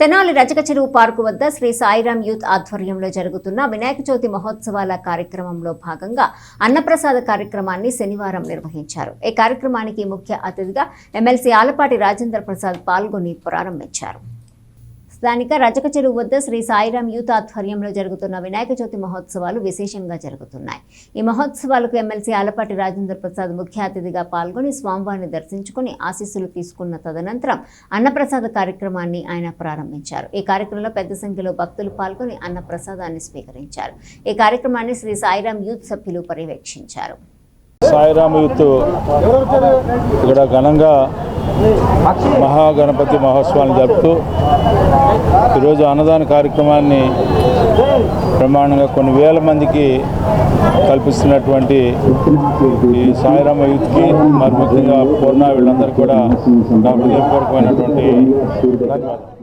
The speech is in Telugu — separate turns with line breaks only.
తెనాలి రజక చెరువు పార్కు వద్ద శ్రీ సాయిరాం యూత్ ఆధ్వర్యంలో జరుగుతున్న వినాయక చవితి మహోత్సవాల కార్యక్రమంలో భాగంగా అన్నప్రసాద కార్యక్రమాన్ని శనివారం నిర్వహించారు. ఈ కార్యక్రమానికి ముఖ్య అతిథిగా ఎమ్మెల్సీ ఆలపాటి రాజేంద్ర ప్రసాద్ పాల్గొని ప్రారంభించారు. స్థానిక రజక చెరువు వద్ద శ్రీ సాయిరాం యూత్ ఆధ్వర్యంలో జరుగుతున్న వినాయక చవితి మహోత్సవాలు విశేషంగా జరుగుతున్నాయి. ఈ మహోత్సవాలకు ఎమ్మెల్సీ ఆలపాటి రాజేంద్ర ప్రసాద్ ముఖ్య అతిథిగా పాల్గొని స్వామివారిని దర్శించుకుని ఆశీస్సులు తీసుకున్న తదనంతరం అన్నప్రసాద కార్యక్రమాన్ని ఆయన ప్రారంభించారు. ఈ కార్యక్రమంలో పెద్ద సంఖ్యలో భక్తులు పాల్గొని అన్నప్రసాదాన్ని స్వీకరించారు. ఈ కార్యక్రమాన్ని శ్రీ సాయిరాం యూత్ సభ్యులు పర్యవేక్షించారు.
సాయిరామ యూత్ ఇక్కడ ఘనంగా మహాగణపతి మహోత్సవాన్ని జరుపుతూ ఈరోజు అన్నదాన కార్యక్రమాన్ని ప్రమాణంగా కొన్ని వేల మందికి కల్పిస్తున్నటువంటి ఈ సాయిరామ యూత్కి మరి ముఖ్యంగా పూర్ణ వీళ్ళందరూ కూడా నా హృదయపూర్వకమైనటువంటి ధన్యవాదాలు.